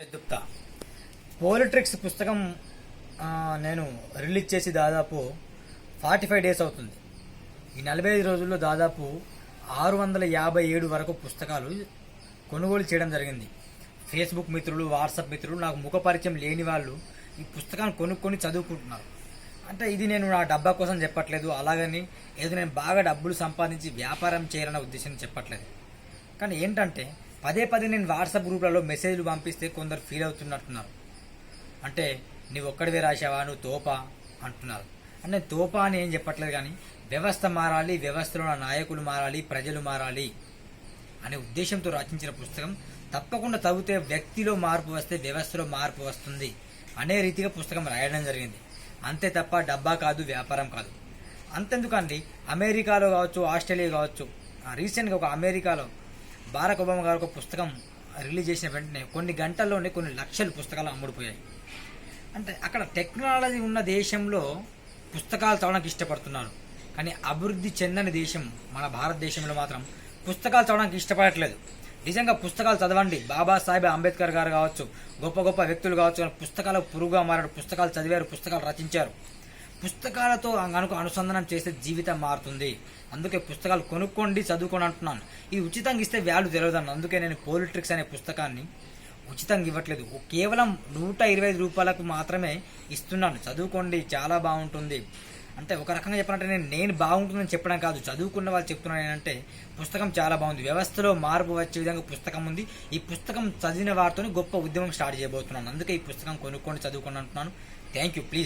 చెప్తా పోలిట్రిక్స్ పుస్తకం నేను రిలీజ్ చేసి దాదాపు ఫార్టీ ఫైవ్ డేస్ అవుతుంది. ఈ నలభై ఐదు రోజుల్లో దాదాపు ఆరు వందల యాభై ఏడు వరకు పుస్తకాలు కొనుగోలు చేయడం జరిగింది. ఫేస్బుక్ మిత్రులు వాట్సాప్ మిత్రులు నాకు ముఖ పరిచయం లేని వాళ్ళు ఈ పుస్తకాన్ని కొనుక్కొని చదువుకుంటున్నారు. అంటే ఇది నేను నా డబ్బా కోసం చెప్పట్లేదు. అలాగని ఏదో నేను బాగా డబ్బులు సంపాదించి వ్యాపారం చేయాలనే ఉద్దేశం చెప్పట్లేదు. కానీ ఏంటంటే పదే పదే నేను వాట్సాప్ గ్రూప్లలో మెసేజ్లు పంపిస్తే కొందరు ఫీల్ అవుతున్నట్టున్నారు. అంటే నువ్వు ఒక్కడివే రాశావా? నువ్వు తోపా? అంటున్నారు. అంటే నేను తోపా అని ఏం చెప్పట్లేదు కానీ వ్యవస్థ మారాలి వ్యవస్థలో ఉన్న నాయకులు మారాలి ప్రజలు మారాలి అనే ఉద్దేశంతో రచించిన పుస్తకం తప్పకుండా చదివితే వ్యక్తిలో మార్పు వస్తే వ్యవస్థలో మార్పు వస్తుంది అనే రీతిగా పుస్తకం రాయడం జరిగింది. అంతే తప్ప డబ్బా కాదు వ్యాపారం కాదు. అంతెందుకండి? అమెరికాలో కావచ్చు ఆస్ట్రేలియా కావచ్చు ఆ రీసెంట్గా ఒక అమెరికాలో బారక్ ఒబామా గారు ఒక పుస్తకం రిలీజ్ చేసిన వెంటనే కొన్ని గంటల్లోనే కొన్ని లక్షల పుస్తకాలు అమ్ముడుపోయాయి. అంటే అక్కడ టెక్నాలజీ ఉన్న దేశంలో పుస్తకాలు చదవడానికి ఇష్టపడుతున్నారు. కానీ అభివృద్ధి చెందని దేశం మన భారతదేశంలో మాత్రం పుస్తకాలు చదవడానికి ఇష్టపడట్లేదు. నిజంగా పుస్తకాలు చదవండి. బాబాసాహెబ్ అంబేద్కర్ గారు కావచ్చు గొప్ప గొప్ప వ్యక్తులు కావచ్చు పుస్తకాలు పురుగుగా మారారు పుస్తకాలు చదివారు పుస్తకాలు రచించారు. పుస్తకాలతో కనుక అనుసంధానం చేస్తే జీవితం మారుతుంది. అందుకే పుస్తకాలు కొనుక్కోండి చదువుకొని అంటున్నాను. ఈ ఉచితంగా ఇస్తే వాల్యూ తెలియదన్న అందుకే నేను పోలిట్రిక్స్ అనే పుస్తకాన్ని ఉచితంగా ఇవ్వట్లేదు. కేవలం నూట ఇరవై ఐదు రూపాయలకు మాత్రమే ఇస్తున్నాను. చదువుకోండి చాలా బాగుంటుంది. అంటే ఒక రకంగా చెప్పాలంటే నేను నేను బాగుంటుందని చెప్పడం కాదు. చదువుకున్న వాళ్ళు చెప్తున్నాను ఏంటంటే పుస్తకం చాలా బాగుంది. వ్యవస్థలో మార్పు వచ్చే విధంగా పుస్తకం ఉంది. ఈ పుస్తకం చదివిన వారితో గొప్ప ఉద్యమం స్టార్ట్ చేయబోతున్నాను. అందుకే ఈ పుస్తకం కొనుక్కొని చదువుకొని అంటున్నాను. Thank you please.